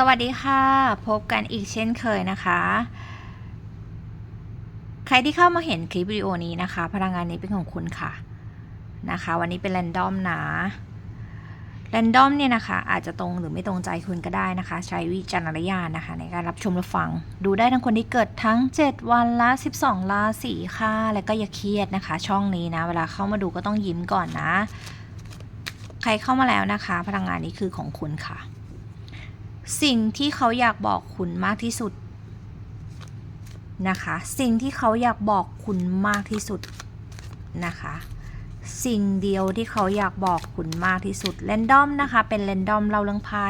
สวัสดีค่ะ พบกันอีกเช่นเคยนะคะ ใครที่เข้ามาเห็นคลิปวิดีโอนี้นะคะ พลังงานนี้เป็นของคุณค่ะนะคะ วันนี้เป็นแรนดอมนะแรนดอมเนี่ยนะคะ อาจจะตรงหรือไม่ตรงใจคุณก็ได้นะคะ ใช้วิจารณญาณนะคะ ในการรับชมรับฟัง ดูได้ทั้งคนที่เกิดทั้ง 7 วันละ 12ราศีค่ะ และก็อย่าเครียดนะคะ ช่องนี้นะ เวลาเข้ามาดูก็ต้องยิ้มก่อนนะ ใครเข้ามาแล้วนะคะ พลังงานนี้คือของคุณค่ะ สิ่งที่เขาอยากบอกคุณมากที่สุดนะคะ สิ่งที่เขาอยากบอกคุณมากที่สุดนะคะ สิ่งเดียวที่เขาอยากบอกคุณมากที่สุดเรนดอมนะคะ เป็นเรนดอมเล่าเรื่องไพ่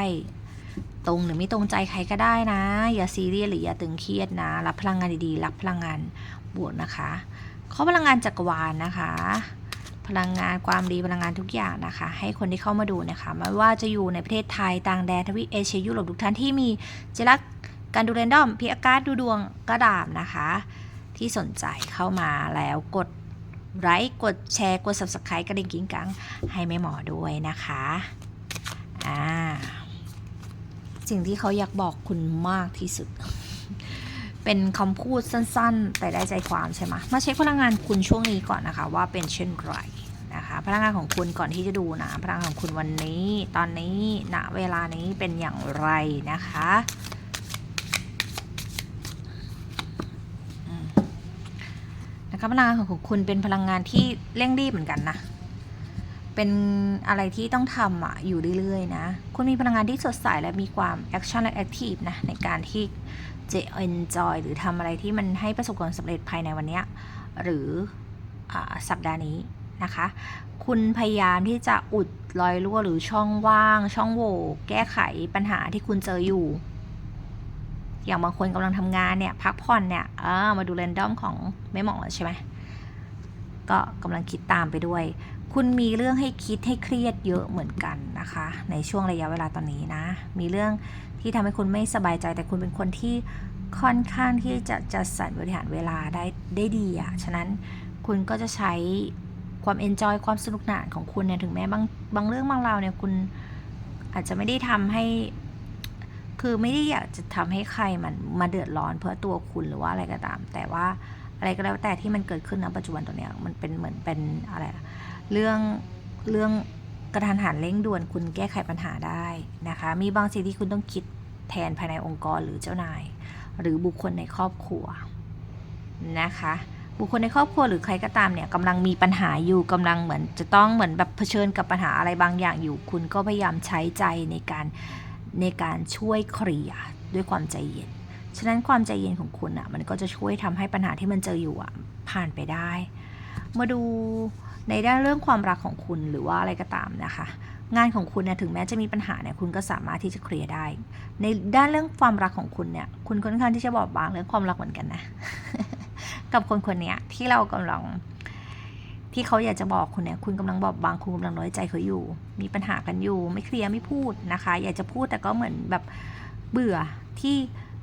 ตรงหรือไม่ตรงใจใครก็ได้นะ อย่าซีเรียสหรืออย่าตึงเครียดนะ รับพลังงานดีๆ รับพลังงานบวกนะคะ ข้อพลังงานจักรวาลนะคะ พลังงานความดีพลังงานทุกอย่างนะคะ ให้คนที่เข้ามาดูนะคะไม่ว่าจะอยู่ในประเทศไทยต่างแดนทวีปเอเชียยุโรปทุกท่านที่มีเจลักการดูเรนดอมพิอากาศดูดวงกระดาบนะคะ ที่สนใจเข้ามาแล้วกดไลค์กดแชร์ กด subscribe กระดิ่งกิ้งกังให้แม่หมอด้วยนะคะอ่าสิ่งที่เขาอยากบอกคุณมากที่สุด เป็นคำพูดสั้นๆ แต่ได้ใจความใช่ไหมมาเช็คพลังงานคุณช่วงนี้ก่อนนะคะ ว่าเป็นเช่นไรนะคะ พลังงานของคุณก่อนที่จะดูนะ พลังงานของคุณวันนี้ ตอนนี้ณเวลานี้เป็นอย่างไรนะคะนะคะพลังงานของคุณเป็นพลังงานที่เร่งรีบเหมือนกันนะ เป็นอะไรที่ต้องทำอะอยู่เรื่อยๆนะ คุณมีพลังงานที่สดใสและมีความแอคชั่นและแอคทีฟนะ ในการที่จะ enjoy หรือทำอะไรที่มันให้ประสบความสำเร็จภายในวันนี้หรืออสัปดาห์นี้นะคะ คุณพยายามที่จะอุดรอยรั่วหรือช่องว่าง ช่องโหว่แก้ไขปัญหาที่คุณเจออยู่ อย่างบางคนกำลังทำงานเนี่ย พักผ่อนเนี่ยเออมาดูเรนดอมของแม่หมอใช่ไหม ก็กำลังคิดตามไปด้วย คุณมีเรื่องให้คิดให้เครียดเยอะเหมือนกันนะคะ ในช่วงระยะเวลาตอนนี้นะ มีเรื่องที่ทำให้คุณไม่สบายใจ แต่คุณเป็นคนที่ค่อนข้างที่จะจัดสรรบริหารเวลาได้ได้ดีอะ่ะ ฉะนั้นคุณก็จะใช้ความเอนจอยความสนุกสนานของคุณเนี่ยถึงแม้บางบางเรื่องบางราวเนี่ยคุณอาจจะไม่ได้ทำให้คือไม่ได้อยากจะทำให้ใครมันมาเดือดร้อนเพื่อตัวคุณหรือว่าอะไรก็ตาม แต่ว่า อะไรก็แล้วแต่ที่มันเกิดขึ้นณปัจจุบันตัวเนี้ยมันเป็นเหมือนเป็นอะไรเรื่องเรื่องกระทันหันเร่งด่วนคุณแก้ไขปัญหาได้นะคะ มีบางสิ่งที่คุณต้องคิดแทนภายในองค์กรหรือเจ้านาย หรือบุคคลในครอบครัวนะคะ บุคคลในครอบครัวหรือใครก็ตามเนี่ยกำลังมีปัญหาอยู่กำลังเหมือนจะต้องเหมือนแบบเผชิญกับปัญหาอะไรบางอย่างอยู่ คุณก็พยายามใช้ใจในการในการช่วยเคลียร์ด้วยความใจเย็น ฉะนั้นความใจเย็นของคุณอะ่ะมันก็จะช่วยทำให้ปัญหาที่มันเจออยู่อะ่ะผ่านไปได้ มาดูในด้านเรื่องความรักของคุณหรือว่าอะไรก็ตามนะคะ งานของคุณเนี่ยถึงแม้จะมีปัญหาเนี่ยคุณก็สามารถที่จะเคลียร์ได้ ในด้านเรื่องความรักของคุณเนี่ยคุณค่อนข้างที่จะบอบบางเรื่องความรักเหมือนกันนะ กับคนคนเนี้ยที่เรากำลังที่เขาอยากจะบอกคุณเนี่ย คุณกำลังบอบบาง คุณกำลังน้อยใจเขาอยู่ มีปัญหากันอยู่ ไม่เคลียร์ ไม่พูดนะคะ อยากจะพูดแต่ก็เหมือนแบบเบื่อที่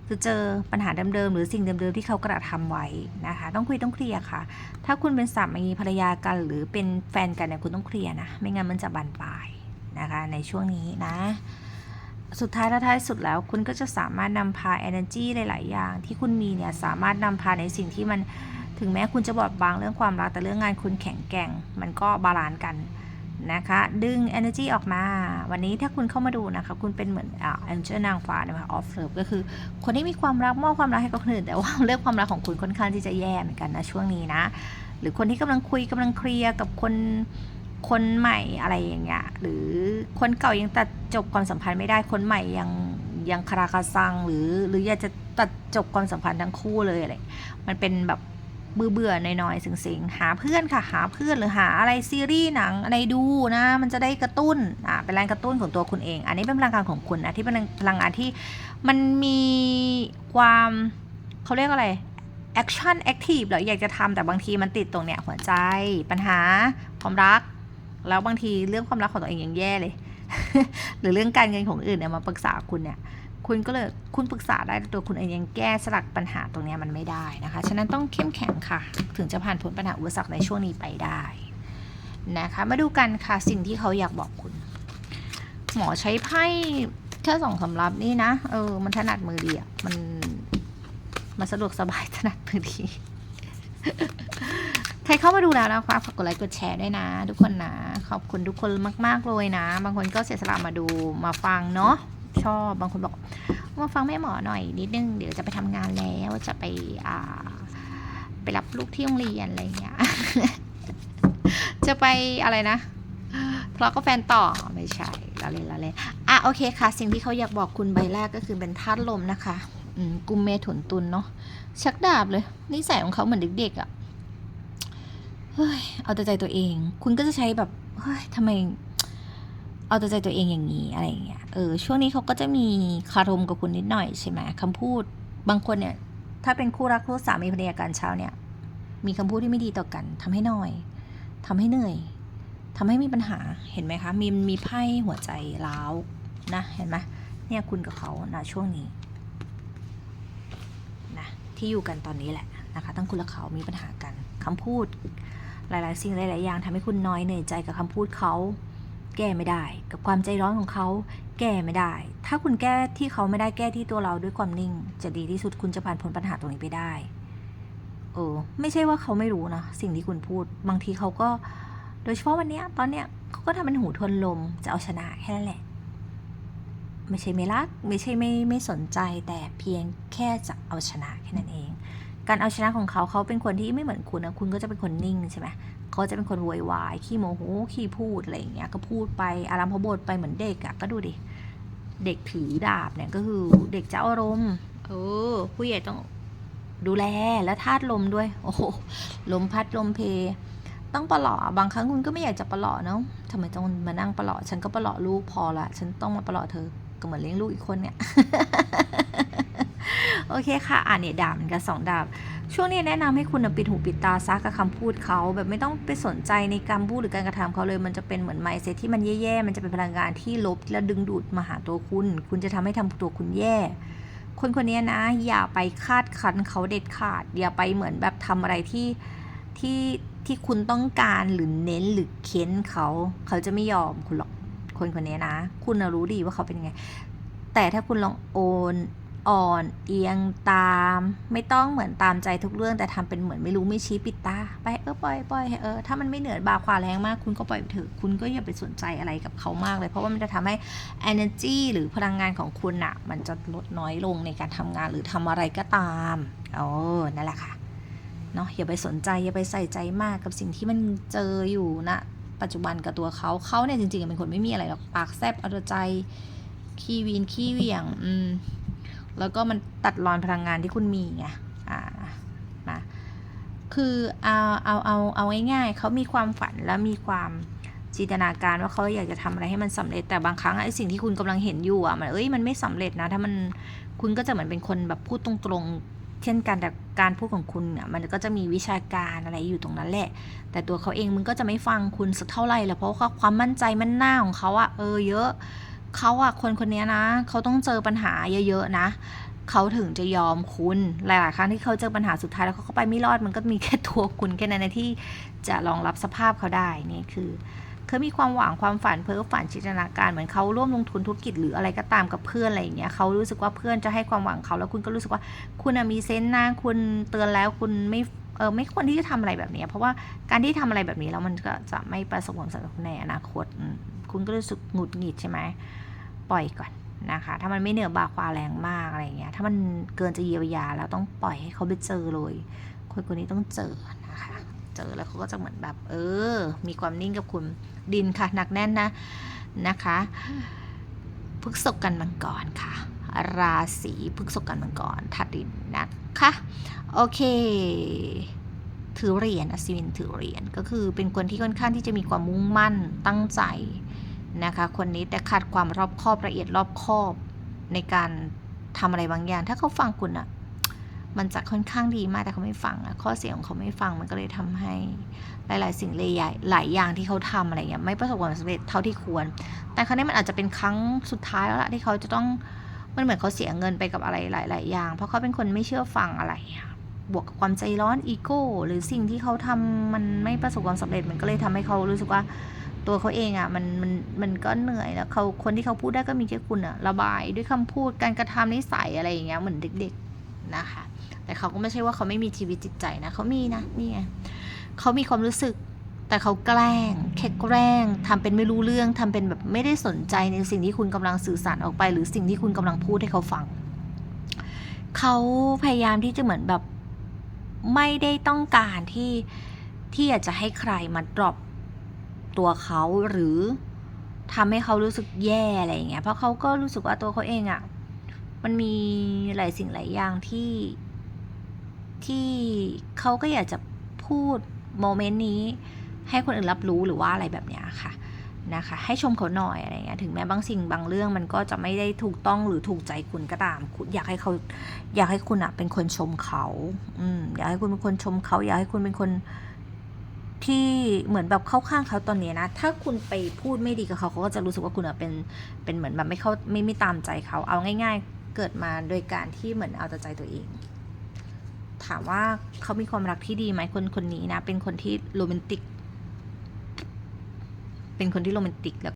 จะเจอปัญหาเดิมๆหรือสิ่งเดิมๆที่เขากระทำไว้นะคะ ต้องคุยต้องเคลียร์ค่ะ ถ้าคุณเป็นสามีภรรยากันหรือเป็นแฟนกันเนี่ยคุณต้องเคลียร์นะ ไม่งั้นมันจะบานปลายนะคะในช่วงนี้นะ สุดท้ายและท้ายสุดแล้วคุณก็จะสามารถนำพา energy หลาย ๆ อย่าง ที่คุณมีเนี่ยสามารถนำพาในสิ่งที่มันถึงแม้คุณจะบอบบางเรื่องความรักแต่เรื่องงานคุณแข็งแกร่ง มันก็บาลานซ์กัน นะคะ ดึง energy ออกมา วันนี้ถ้าคุณเข้ามาดูนะคะ คุณเป็นเหมือนอ่า angel นางฟ้านะคะ off love ก็คือ คนที่มีความรักมอบความรักให้กับคนอื่น แต่ว่าเรื่องความรักของคุณค่อนข้างที่จะแย่เหมือนกันนะช่วงนี้นะ หรือคนที่กำลังคุยกำลังเคลียร์กับคนคนใหม่อะไรอย่างเงี้ยหรือคนเก่ายังตัดจบความสัมพันธ์ไม่ได้คนใหม่ยังยังคาราคาซังหรือหรืออยากจะตัดจบความสัมพันธ์ทั้งคู่เลยอะไรมันเป็นแบบ เบื่อเบื่อหน่อยๆสิงๆ หาเพื่อนค่ะ หาเพื่อนหรือหาอะไรซีรีส์หนังอะไรดูนะ มันจะได้กระตุ้นอ่าเป็นแรงกระตุ้นของตัวคุณเอง อันนี้เป็นพลังงานของคุณนะที่เป็นพลังงานที่มันมีความเขาเรียกอะไรแอคชั่นแอคทีฟเหรออยากจะทำแต่บางทีมันติดตรงเนี้ยหัวใจปัญหาความรัก แล้วบางทีเรื่องความรักของตัวเองยังแย่เลย หรือเรื่องการเงินของอื่นเนี่ยมาปรึกษาคุณเนี่ย คุณก็เลยคุณปรึกษาได้แต่ตัวคุณเองยังแก้สลักปัญหาตรงนี้มันไม่ได้นะคะ ฉะนั้นต้องเข้มแข็งค่ะ ถึงจะผ่านพ้นปัญหาอุปสรรคในช่วงนี้ไปได้นะคะ มาดูกันค่ะสิ่งที่เขาอยากบอกคุณ หมอใช้ไพ่แค่สองสำรับนี่นะ เออ มันถนัดมือดีอะ มัน มันสะดวกสบายถนัดมือดีใครเข้ามาดูแล้วนะคะฝากกดไลค์กดแชร์ด้วยนะ ทุกคนนะ ขอบคุณทุกคนมาก ๆ เลยนะ บางคนก็เสียสละมาดูมาฟังเนาะ ชอบ บางคนบอกมาฟังแม่หมอหน่อยนิดนึง เดี๋ยวจะไปทำงานแล้วจะไปอ่าไปรับลูกที่โรงเรียนอะไรอย่างเงี้ย จะไปอะไรนะทะเลาะกับแฟนต่อไม่ใช่ละเล่นละเล่นอะโอเคค่ะ สิ่งที่เขาอยากบอกคุณใบแรกก็คือเป็นธาตุลมนะคะอืมกุมเมถุนตุลเนาะชักดาบเลยนิสัยของเขาเหมือนเด็กๆอะ่ะเฮ้ยเอาแต่ใจตัวเอง คุณก็จะใช้แบบเฮ้ยทำไม เอาแต่ใจตัวเองอย่างนี้อะไรอย่างเงี้ย เออ ช่วงนี้เขาก็จะมีคารมกับคุณนิดหน่อยใช่ไหมคำพูด บางคนเนี่ย ถ้าเป็นคู่รักคู่สามีภรรยากันเช้าเนี่ย มีคำพูดที่ไม่ดีต่อกันทำให้น้อยทำให้เหนื่อยทำให้มีปัญหา เห็นไหมคะ มีมีไพ่หัวใจร้าวนะ เห็นไหมเนี่ยคุณกับเขานะช่วงนี้นะที่อยู่กันตอนนี้แหละนะคะ ทั้งคุณและเขามีปัญหากันคำพูด หลาย ๆ สิ่งหลาย ๆ อย่างทำให้คุณน้อยเหนื่อยใจกับคำพูดเขา แก้ไม่ได้ กับความใจร้อนของเขาแก้ไม่ได้ ถ้าคุณแก้ที่เขาไม่ได้แก้ที่ตัวเราด้วยความนิ่ง จะดีที่สุดคุณจะผ่านพ้นปัญหาตรงนี้ไปได้ เออ ไม่ใช่ว่าเขาไม่รู้นะสิ่งที่คุณพูด บางทีเขาก็ โดยเฉพาะวันเนี้ย ตอนเนี้ยเขาก็ทำเป็นหูทวนลมจะเอาชนะแค่นั้นแหละ ไม่ใช่ไม่รัก ไม่ใช่ไม่ไม่สนใจแต่เพียงแค่จะเอาชนะแค่นั้นเอง การเอาชนะของเขาเขาเป็นคนที่ไม่เหมือนคุณนะคุณก็จะเป็นคนนิ่งใช่ไหม เขาจะเป็นคนโวยวายขี้โมโหขี้พูดอะไรอย่างเงี้ยก็พูดไปอารมพบทไปเหมือนเด็กอะก็ดูดิเด็กถือดาบเนี่ยก็คือเด็กเจ้าอารมณ์เออผู้ใหญ่ต้องดูแลและธาตุลมด้วย โอ้โหลมพัดลมเพ ต้องประหลาะบางครั้งคุณก็ไม่อยากจะประหลาะเนาะทำไมต้องมานั่งประหลาะฉันก็ประหลาะลูกพอละฉันต้องมาประหลาะเธอก็เหมือนเลี้ยงลูกอีกคนเนี่ย โอเคค่ะ อ่านเนี่ยดาบเหมือนกันสองดาบ ช่วงนี้แนะนำให้คุณปิดหูปิดตาซักกับคำพูดเขา แบบไม่ต้องไปสนใจในการพูดหรือการกระทำเขาเลย มันจะเป็นเหมือนไมเซ็ตที่มันแย่ๆ มันจะเป็นพลังงานที่ลบและดึงดูดมาหาตัวคุณ คุณจะทำให้ทำตัวคุณแย่คนคนนี้นะ อย่าไปคาดคันเขาเด็ดขาด อย่าไปเหมือนแบบทำอะไรที่ที่ที่คุณต้องการหรือเน้นหรือเค้นเขา เขาจะไม่ยอมคุณหรอกคนคนนี้นะ คุณรู้ดีว่าเขาเป็นไง แต่ถ้าคุณลองโอน อ่อนเอียงตาม ไม่ต้องเหมือนตามใจทุกเรื่องแต่ทำเป็นเหมือนไม่รู้ไม่ชี้ปิดตา ไปเออปล่อยปล่อยเออถ้ามันไม่เหนือบาความแรงมากคุณก็ปล่อยเถอะคุณก็อย่าไปสนใจอะไรกับเขามากเลย เพราะว่ามันจะทำให้ energy หรือพลังงานของคุณอะมันจะลดน้อยลงในการทำงานหรือทำอะไรก็ตามโอ้นั่นแหละค่ะเนาะอย่าไปสนใจอย่าไปใส่ใจมากกับสิ่งที่มันเจออยู่ณปัจจุบันกับตัวเขาเขาเนี่ยจริงๆเป็นคนไม่มีอะไรหรอกปากแซบเอาแต่ใจขี้วีนขี้เหวี่ยงอืม แล้วก็มันตัดรอนพลังงานที่คุณมีไงอ่ามาคือเอาเอาเอาเอาง่ายๆเขามีความฝันและมีความจินตนาการว่าเขาอยากจะทำอะไรให้มันสำเร็จแต่บางครั้งไอ้สิ่งที่คุณกำลังเห็นอยู่อะมันเอ้ยมันไม่สำเร็จนะ ถ้ามันคุณก็จะเหมือนเป็นคนแบบพูดตรงๆ เช่นกันแต่การพูดของคุณอะมันก็จะมีวิชาการอะไรอยู่ตรงนั้นแหละ แต่ตัวเขาเองมึงก็จะไม่ฟังคุณสักเท่าไหร่แล้วเพราะว่าความมั่นใจมันหน้าของเขาอะเออเยอะ เขาอะคนคนนี้นะเขาต้องเจอปัญหาเยอะๆนะเขาถึงจะยอมคุณ หลาย ๆ ครั้งที่เขาเจอปัญหาสุดท้ายแล้วเขาไปไม่รอดมันก็มีแค่ตัวคุณแค่นั้นนที่จะรองรับสภาพเขาได้นี่คือเขามีความหวังความฝันเพ้อฝันจินตนาการเหมือนเขาร่วมลงทุนธุรกิจหรืออะไรก็ตามกับเพื่อนอะไรอย่างเงี้ยเขารู้สึกว่าเพื่อนจะให้ความหวังเขาแล้วคุณก็รู้สึกว่า คุณอะมีเซนส์นะคุณเตือนแล้วคุณไม่เออไม่ควรที่จะทำอะไรแบบนี้ เพราะว่าการที่ทำอะไรแบบนี้แล้วมันก็จะไม่ประสบความสำเร็จในอนาคต คุณก็รู้สึกหงุดหงิดใช่ไหม ปล่อยก่อนนะคะ ถ้ามันไม่เหนือบาความแรงมากอะไรเงี้ย ถ้ามันเกินจะเยียวยาแล้วต้องปล่อยให้เขาไปเจอเลย คนคนนี้ต้องเจอนะคะ เจอแล้วเขาก็จะเหมือนแบบ เออ มีความนิ่งกับคุณดินค่ะหนักแน่นนะนะคะพฤกษกกันมังกรค่ะ ราศีพฤกษกกันมังกรทัดดินนะคะโอเค ถือเหรียญอัศวินถือเหรียญก็คือเป็นคนที่ค่อนข้างที่จะมีความมุ่งมั่นตั้งใจ นะคะคนนี้แต่ขาดความรอบคอบละเอียดรอบคอบในการทำอะไรบางอย่าง ถ้าเขาฟังคุณอะ่ะมันจะค่อนข้างดีมากแต่เขาไม่ฟังอะข้อเสียของเขาไม่ฟังมันก็เลยทำให้หลาย ๆ สิ่งเลยใหญ่หลายอย่างที่เขาทำอะไรเงี้ยไม่ประสบความสำเร็จเท่าที่ควร แต่ครั้งนี้มันอาจจะเป็นครั้งสุดท้ายแล้วล่ะที่เขาจะต้องมันเหมือนเขาเสียเงินไปกับอะไรหลาย ๆ อย่าง เพราะเขาเป็นคนไม่เชื่อฟังอะไรบวกกับความใจร้อนอีโก้หรือสิ่งที่เขาทำมันไม่ประสบความสำเร็จมันก็เลยทำให้เขารู้สึกว่า ตัวเขาเองอะ่ะมันมันมันก็เหนื่อยแล้วเขาคนที่เขาพูดได้ก็มีแค่คุณอะ่ะระบายด้วยคำพูดการกระทำนิสัยอะไรอย่างเงี้ยเหมือนเด็กๆนะคะ แต่เขาก็ไม่ใช่ว่าเขาไม่มีชีวิตจิตใจนะเขามีนะนี่ไงเขามีความรู้สึกแต่เขาแกล้งแค่แกล้งทำเป็นไม่รู้เรื่องทำเป็นแบบไม่ได้สนใจในสิ่งที่คุณกำลังสื่อสารออกไป หรือสิ่งที่คุณกำลังพูดให้เขาฟัง เขาพยายามที่จะเหมือนแบบไม่ได้ต้องการที่ที่อยากจะให้ใครมาดรอป ตัวเขาหรือทำให้เขารู้สึกแย่อะไรอย่างเงี้ย เพราะเขาก็รู้สึกว่าตัวเขาเองอะ่ะ มันมีหลายสิ่งหลายอย่างที่ ที่เขาก็อยากจะพูดโมเมนต์นี้ ให้คนอื่นรับรู้หรือว่าอะไรแบบเนี้ยค่ะนะคะ ให้ชมเขาหน่อยอะไรเงี้ย ถึงแม้บางสิ่งบางเรื่องมันก็จะไม่ได้ถูกต้องหรือถูกใจคุณก็ตาม อยากให้เขา อยากให้คุณอะเป็นคนชมเขา อืมอยากให้คุณเป็นคนชมเขา อยากให้คุณเป็นคน ที่เหมือนแบบเข้าข้างเขาตอนนี้นะ ถ้าคุณไปพูดไม่ดีกับเขาเขาก็จะรู้สึกว่าคุณเป็นเป็นเหมือนแบบไม่เข้าไม่ไม่ตามใจเขาเอาง่าย ๆ เกิดมาโดยการที่เหมือนเอาแต่ใจตัวเอง ถามว่าเขามีความรักที่ดีไหมคนคนนี้นะ เป็นคนที่โรแมนติก เป็นคนที่โรแมนติกแล้ว